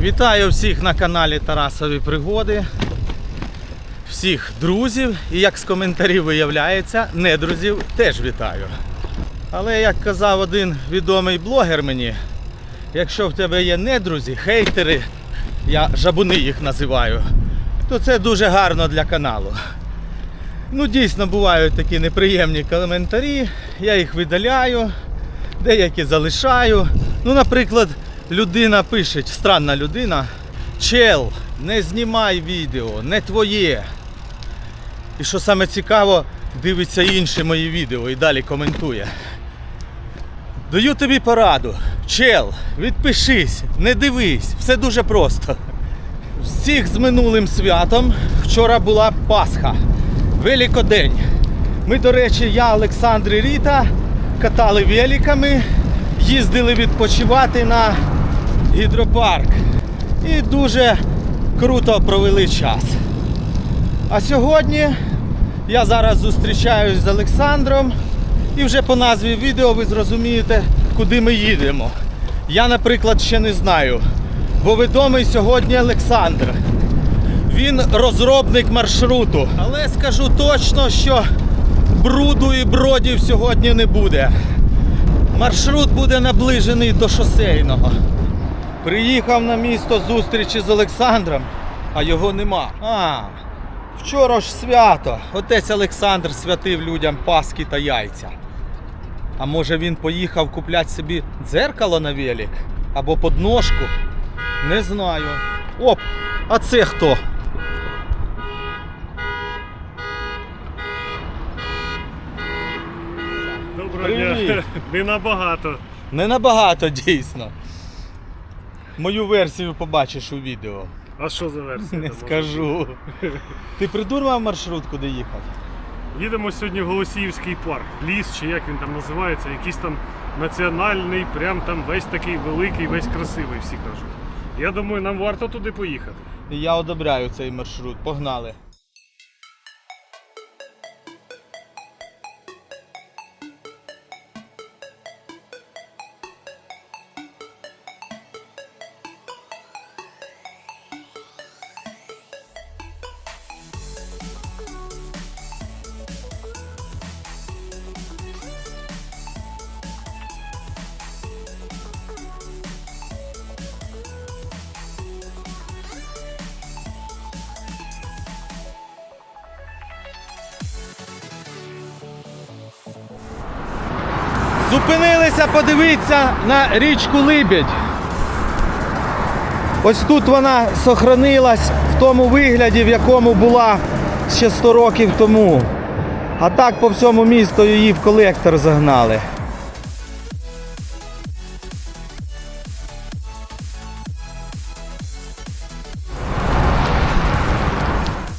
Вітаю всіх на каналі Тарасові Пригоди, всіх друзів і як з коментарів виявляється, недрузів теж вітаю. Але як казав один відомий блогер мені, якщо в тебе є недрузі, хейтери, я жабуни їх називаю, то це дуже гарно для каналу. Ну, дійсно бувають такі неприємні коментарі, я їх видаляю, деякі залишаю. Ну, наприклад, людина пише, странна людина, чел, не знімай відео, не твоє. І що саме цікаво, дивиться інші мої відео і далі коментує. Даю тобі пораду. Чел, відпишись, не дивись, все дуже просто. Всіх з минулим святом. Вчора була Пасха, Великодень. Ми, до речі, я, Олександр і Ріта катали великами, їздили відпочивати на гідропарк. І дуже круто провели час. А сьогодні я зараз зустрічаюсь з Олександром і вже по назві відео ви зрозумієте, куди ми їдемо. Я, наприклад, ще не знаю, бо відомий сьогодні Олександр. Він розробник маршруту. Але скажу точно, що бруду і бродів сьогодні не буде. Маршрут буде наближений до шосейного. Приїхав на місто зустрічі з Олександром, а його нема. А, вчора ж свято. Отець Олександр святив людям паски та яйця. А може він поїхав купляти собі дзеркало на велик? Або подножку? Не знаю. Оп, а це хто? Привіт. Не набагато. Не набагато дійсно. Мою версію побачиш у відео. А що за версія? Не там може скажу. Ти придумав маршрут, куди їхати? Їдемо сьогодні в Голосіївський парк. Ліс, чи як він там називається, якийсь там національний, прям там весь такий великий, весь красивий, всі кажуть. Я думаю, нам варто туди поїхати. Я одобряю цей маршрут. Погнали. Зупинилися подивитися на річку Либідь. Ось тут вона сохранилась в тому вигляді, в якому була ще 100 років тому. А так по всьому місту її в колектор загнали.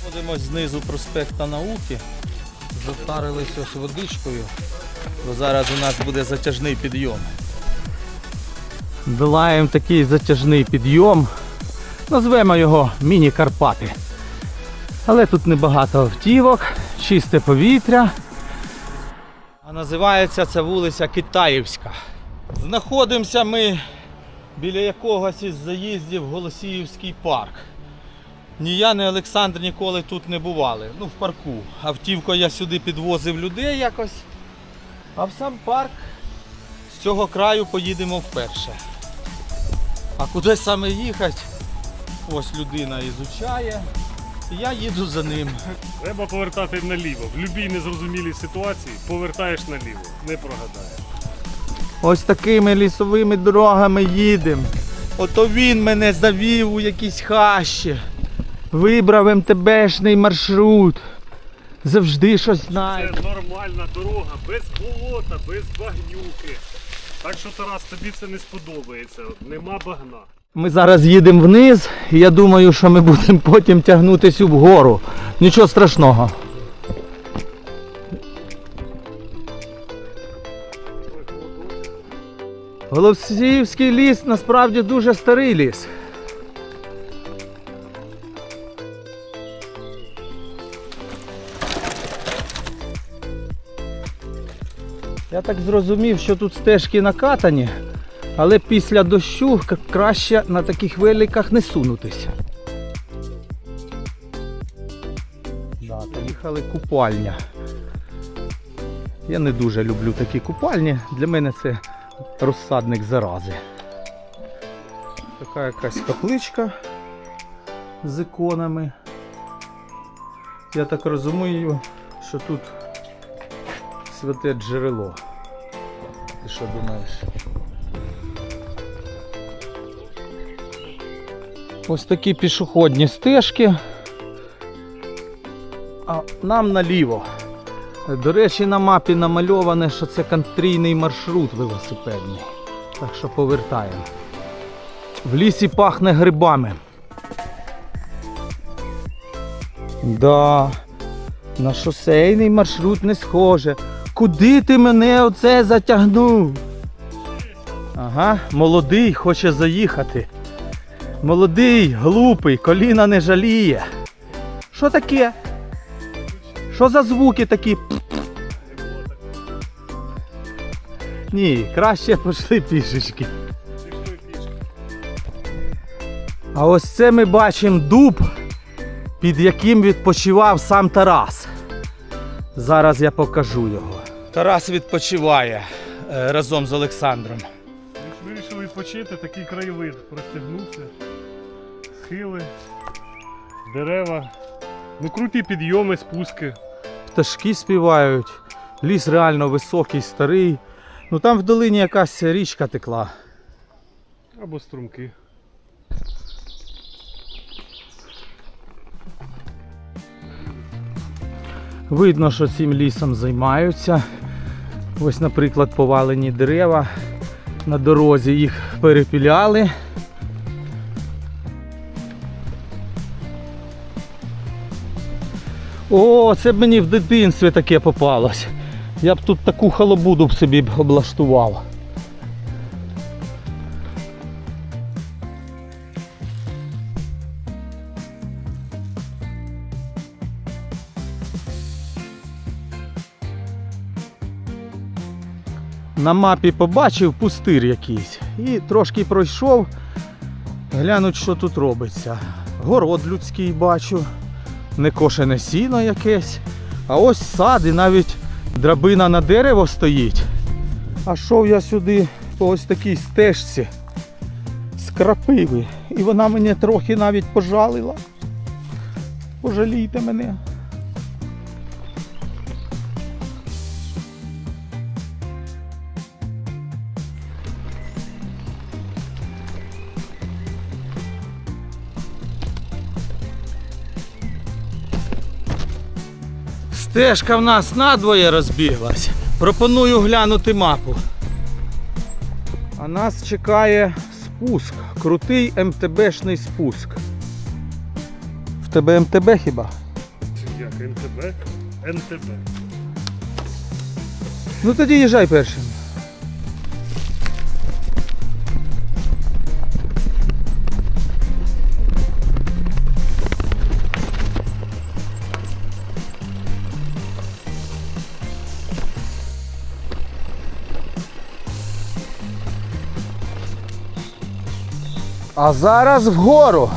Ходимось знизу проспекта науки. Затарилися ось водичкою. Бо зараз у нас буде затяжний підйом. Долаємо такий затяжний підйом. Назвемо його Міні-Карпати. Але тут небагато автівок, чисте повітря. А називається ця вулиця Китаївська. Знаходимося ми біля якогось із заїздів в Голосіївський парк. Ні я, ні Олександр ніколи тут не бували. Ну, в парку. Автівкою я сюди підвозив людей якось. А в сам парк з цього краю поїдемо вперше. А куди саме їхати? Ось людина ізучає. І я їду за ним. Треба повертати наліво. В будь-якій незрозумілій ситуації повертаєш наліво, не прогадаєш. Ось такими лісовими дорогами їдемо. Ото він мене завів у якісь хащі. Вибрав МТБшний маршрут. Завжди щось знає. Це нормальна дорога, без болота, без багнюки. Так що, Тарас, тобі це не сподобається. Нема багна. Ми зараз їдемо вниз, і я думаю, що ми будемо потім тягнутися вгору. Нічого страшного. Голосіївський ліс насправді дуже старий ліс. Я так зрозумів, що тут стежки накатані, але після дощу краще на таких великах не сунутися. Да, поїхали купальня. Я не дуже люблю такі купальні. Для мене це розсадник зарази. Така якась капличка з іконами. Я так розумію, що тут святе джерело. Ти що думаєш? Ось такі пішохідні стежки. А нам наліво. До речі, на мапі намальоване, що це контрійний маршрут велосипедний. Так що повертаємо. В лісі пахне грибами. Да, на шосейний маршрут не схоже. Куди ти мене оце затягнув? Ага, молодий хоче заїхати. Молодий, глупий, коліна не жаліє. Що таке? Що за звуки такі? Ні, краще пішли пішечки. А ось це ми бачимо дуб, під яким відпочивав сам Тарас. Зараз я покажу його. Тарас відпочиває е, разом з Олександром. Вирішили відпочити, такий краєвид. Простягнувся. Схили, дерева. Ну круті підйоми, спуски. Пташки співають, ліс реально високий, старий. Ну там в долині якась річка текла. Або струмки. Видно, що цим лісом займаються. Ось, наприклад, повалені дерева на дорозі їх перепіляли. О, це б мені в дитинстві таке попалось. Я б тут таку халабуду б собі облаштував. На мапі побачив пустир якийсь і трошки пройшов, глянуть, що тут робиться. Город людський бачу, некошене сіно якесь. А ось сад і навіть драбина на дерево стоїть. А шов я сюди по ось такій стежці з крапиви. І вона мене трохи навіть пожалила. Пожалійте мене. Стежка в нас надвоє розбіглась. Пропоную глянути мапу. А нас чекає спуск. Крутий МТБшний спуск. В тебе МТБ хіба? Як МТБ? МТБ. Ну тоді їжджай першим. А зараз вгору.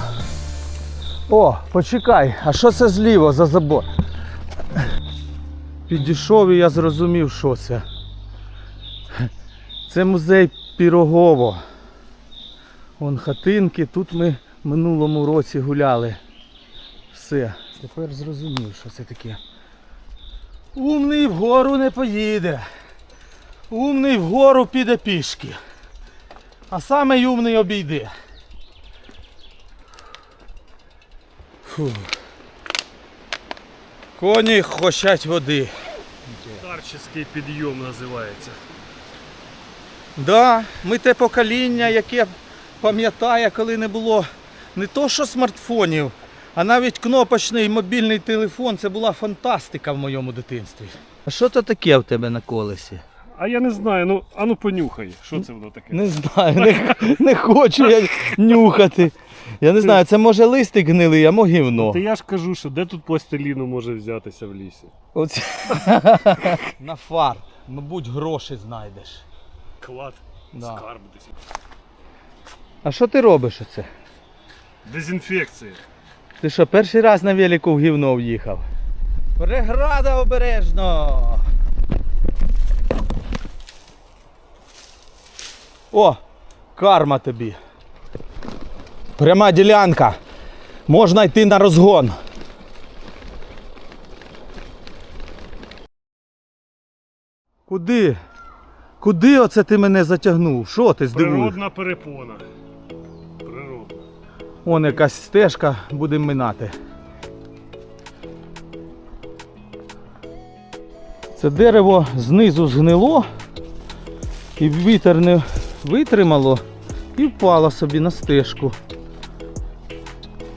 О, почекай, а що це зліво за забор? Підійшов і я зрозумів, що це. Це музей Пірогово. Вон хатинки, тут ми в минулому році гуляли. Все, тепер зрозумів, що це таке. Умний вгору не поїде. Умний вгору піде пішки. А саме умний обійде. Фу. Коні хочуть води. Старческий підйом називається. Да, ми те покоління, яке пам'ятає, коли не було не то що смартфонів, а навіть кнопочний мобільний телефон. Це була фантастика в моєму дитинстві. А що то таке в тебе на колесі? А я не знаю, ну а ну понюхай, що це воно таке? Не знаю, не, не хочу я нюхати. Я не знаю, це може листик гнилий, а мо гівно. Та я ж кажу, що де тут пластиліну може взятися в лісі? Оце. На фар. мабуть, гроші знайдеш. Клад, Да. скарб десь. А що ти робиш оце? Дезінфекція. Ти що, перший раз на велику в гівно в'їхав? Преграда обережно! О, карма тобі. Пряма ділянка. Можна йти на розгон. Куди? Куди оце ти мене затягнув? Що ти здивуєш? Природна перепона. Природна. Вон якась стежка, будемо минати. Це дерево знизу згнило, і вітер не витримало і впало собі на стежку.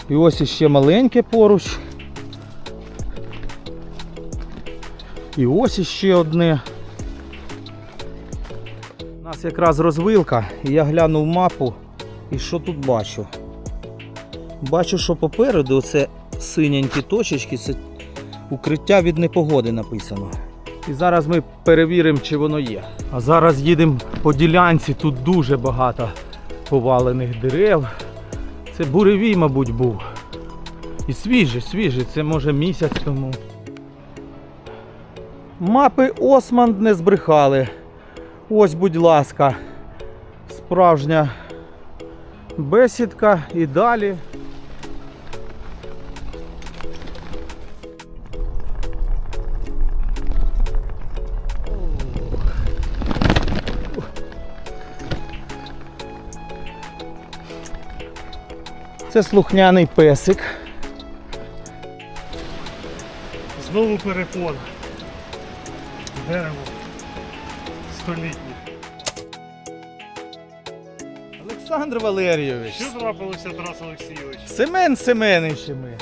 І ось іще маленьке поруч. І ось іще одне. У нас якраз розвилка, я глянув мапу, і що тут бачу? Бачу, що попереду це синенькі точечки, це укриття від непогоди написано. І зараз ми перевіримо, чи воно є. А зараз їдемо по ділянці, тут дуже багато повалених дерев. Це буревій, мабуть, був. І свіжий, свіжий, це може місяць тому. Мапи Османд не збрехали. Ось, будь ласка, справжня бесідка і далі. Це слухняний песик. Знову перепона. Дерево. Столітнє. Олександр Валерійович. Що трапилося, Тарас Олексійович? Семен Семеничами.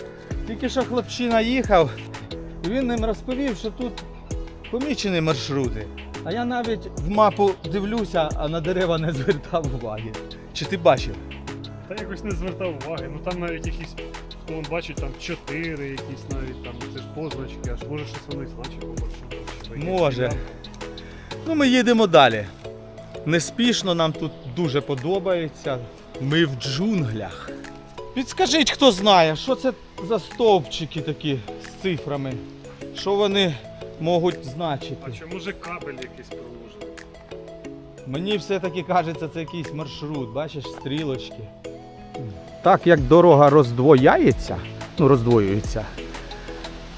Тільки що хлопчина їхав, і він ним розповів, що тут помічені маршрути. А я навіть в мапу дивлюся, а на дерева не звертав уваги. Чи ти бачив? Та якось не звертав уваги. Ну там навіть якісь, хто он бачить, там чотири якісь навіть там, це ж позначки, аж може щось вони значить по маршруту. чи є. Може. Ну, ми їдемо далі. Неспішно нам тут дуже подобається. Ми в джунглях. Підскажіть, хто знає, що це за стовпчики такі з цифрами? Що вони можуть А значити? чи може кабель якийсь проложений? Мені все-таки кажеться, це якийсь маршрут, бачиш, стрілочки. Так як дорога роздвояється, ну роздвоюється.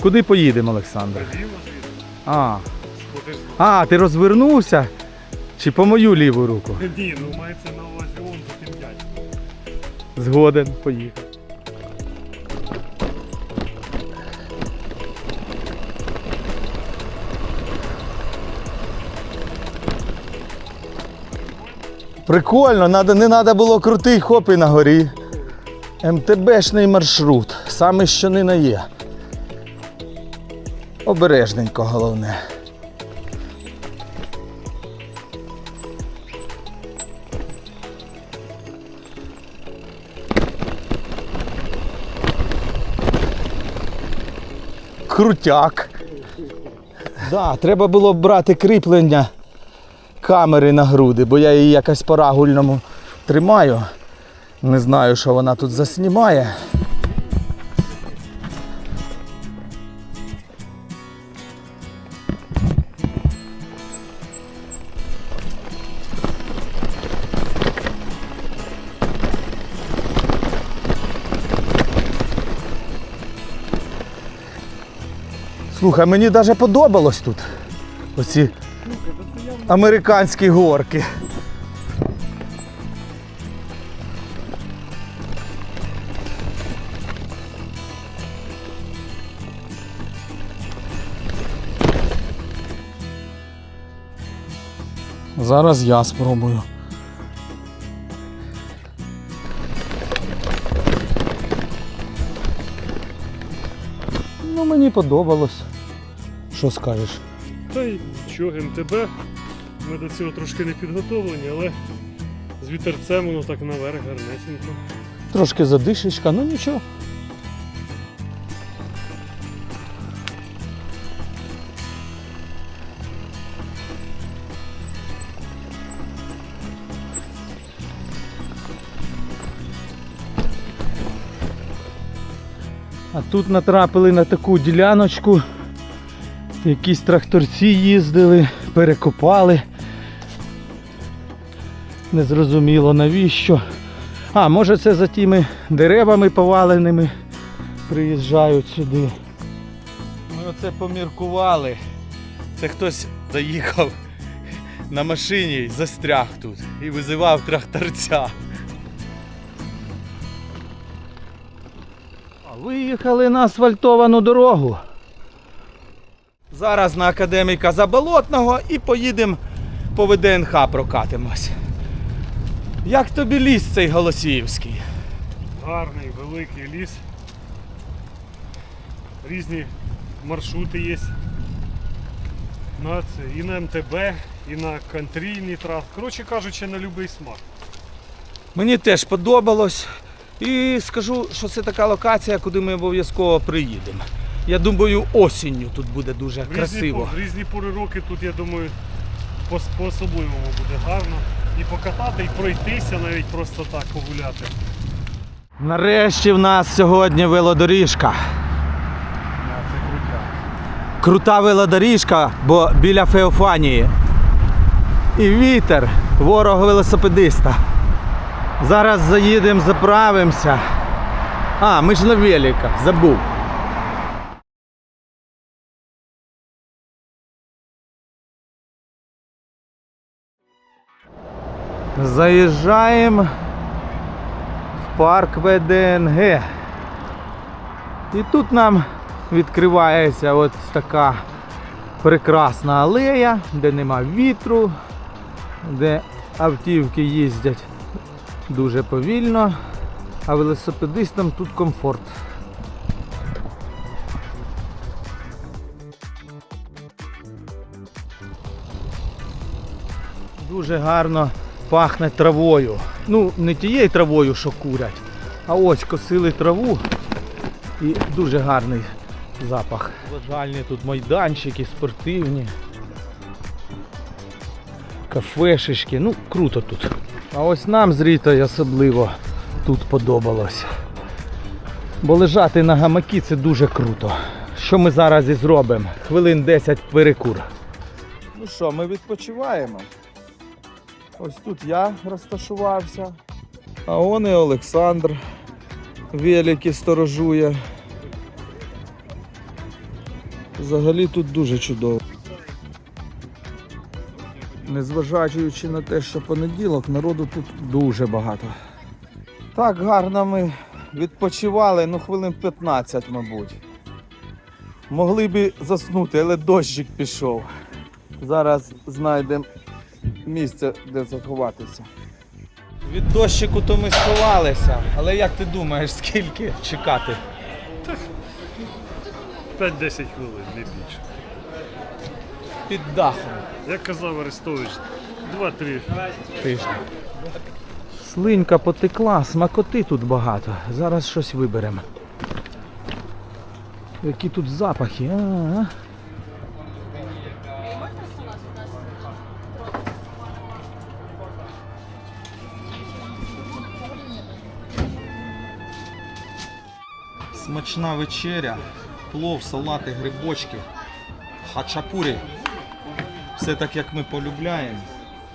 Куди поїдемо, Олександр? А, а, ти розвернувся? Чи по мою ліву руку? Ні, ну мається на увазі он за тим дядьком. Згоден, поїхав. Прикольно, надо, не треба було крутий хопи на горі. МТБшний маршрут, саме що не на є. Обережненько головне. Крутяк. Да, треба було брати кріплення камери на груди, бо я її якось по рагульному тримаю. Не знаю, що вона тут заснімає. Слухай, мені навіть подобалось тут. Оці американські горки. Зараз я спробую. Ну, мені подобалось. Що скажеш? Та й що, МТБ. Ми до цього трошки не підготовлені, але з вітерцем воно так наверх гарнесенько. Трошки задишечка, ну нічого. А тут натрапили на таку діляночку, якісь тракторці їздили, перекопали. Незрозуміло навіщо. А, може це за тими деревами поваленими приїжджають сюди. Ми оце поміркували. Це хтось заїхав на машині і застряг тут і визивав тракторця. Виїхали на асфальтовану дорогу. Зараз на академіка Заболотного і поїдемо по ВДНХ прокатимось. Як тобі ліс цей Голосіївський? Гарний, великий ліс. Різні маршрути є. На це, і на МТБ, і на контрійні трас. Коротше кажучи, на будь-який смак. Мені теж подобалось. І скажу, що це така локація, куди ми обов'язково приїдемо. Я думаю, осінню тут буде дуже В красиво. по- в різні пори роки тут, я думаю, по- по-особливому буде гарно. І покатати, і пройтися навіть просто так погуляти. Нарешті в нас сьогодні велодоріжка. Це крутя. Крута велодоріжка, бо біля Феофанії. І вітер, ворог велосипедиста. Зараз заїдемо, заправимося. А, ми ж на великах, забув. Заїжджаємо в парк ВДНГ. І тут нам відкривається ось така прекрасна алея, де нема вітру, де автівки їздять дуже повільно, а велосипедистам тут комфорт. Дуже гарно пахне травою. Ну, не тією травою, що курять, а ось косили траву і дуже гарний запах. Розважальні тут майданчики, спортивні. Кафешечки, ну круто тут. А ось нам з Рітою особливо тут подобалось. Бо лежати на гамакі це дуже круто. Що ми зараз і зробимо? Хвилин 10 перекур. Ну що, ми відпочиваємо. Ось тут я розташувався. А он і Олександр велики сторожує. Взагалі тут дуже чудово. Незважаючи на те, що понеділок, народу тут дуже багато. Так гарно ми відпочивали, ну хвилин 15, мабуть. Могли б заснути, але дощик пішов. Зараз знайдемо місце, де заховатися. Від дощику то ми сховалися, але як ти думаєш, скільки чекати? 5-10 хвилин, не більше. Під дахом. Як казав Арестович, 2-3 тижня. Слинька потекла, смакоти тут багато. Зараз щось виберемо. Які тут запахи. А-а-а. Смачна вечеря, плов, салати, грибочки, хачапурі. Все так, як ми полюбляємо.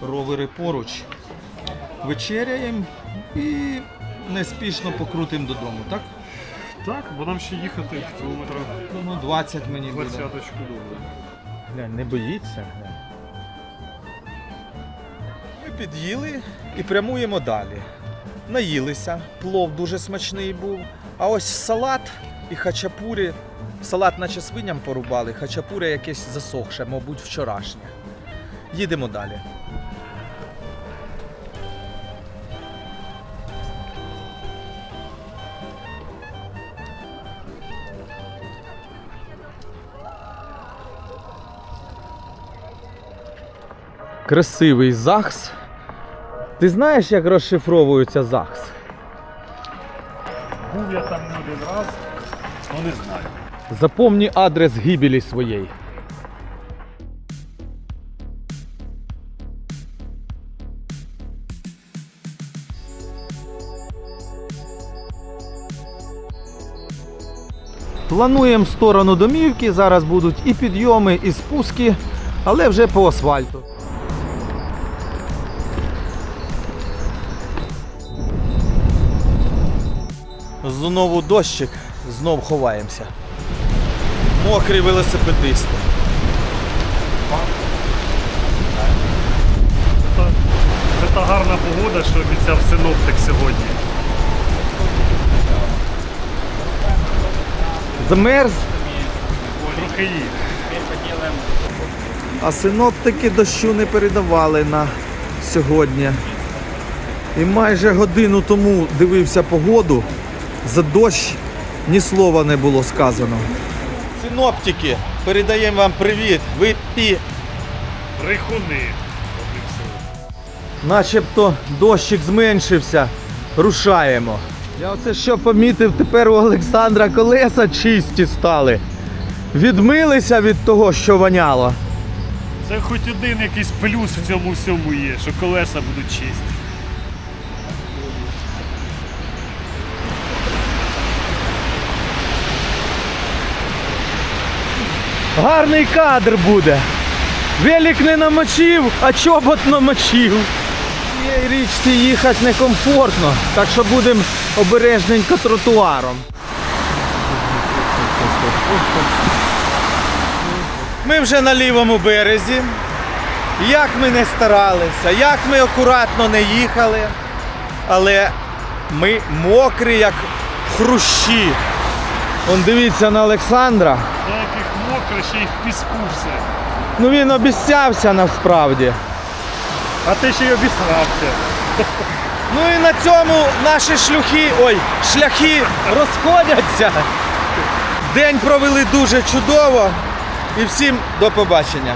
Ровери поруч. Вечеряємо і неспішно покрутимо додому, так? Так, бо нам ще їхати кілометрів Ну, 20 мені буде. 20 добре. Глянь, не боїться. Ми під'їли і прямуємо далі. Наїлися, плов дуже смачний був. А ось салат і хачапурі. Салат наче свиням порубали, хачапурі якесь засохше, мабуть, вчорашнє. Їдемо далі. Красивий ЗАГС. Ти знаєш, як розшифровується ЗАГС? Був я там не один раз, але не знаю. Запомні адрес гибелі своєї. Плануємо сторону домівки. Зараз будуть і підйоми, і спуски, але вже по асфальту. Знову дощик, знов ховаємося. Мокрі велосипедисти. Це, це та гарна погода, що обіцяв синоптик сьогодні. Замерз, Трохи а синоптики дощу не передавали на сьогодні. І майже годину тому дивився погоду. За дощ ні слова не було сказано. Синоптики, передаємо вам привіт. Ви пі. Рихуни. Начебто дощик зменшився. Рушаємо. Я оце що помітив, тепер у Олександра колеса чисті стали. Відмилися від того, що воняло. Це хоч один якийсь плюс в цьому всьому є, що колеса будуть чисті. Гарний кадр буде. Велик не намочив, а чобот намочив. Цієї річці їхати некомфортно, так що будемо обережненько тротуаром. Ми вже на лівому березі. Як ми не старалися, як ми акуратно не їхали, але ми мокрі, як хрущі. Он дивіться на Олександра. Деяких ще й в піску все. Ну він обіцявся насправді. А ти ще й обіцявся. Ну і на цьому наші шлюхи, ой, шляхи розходяться. День провели дуже чудово. І всім до побачення.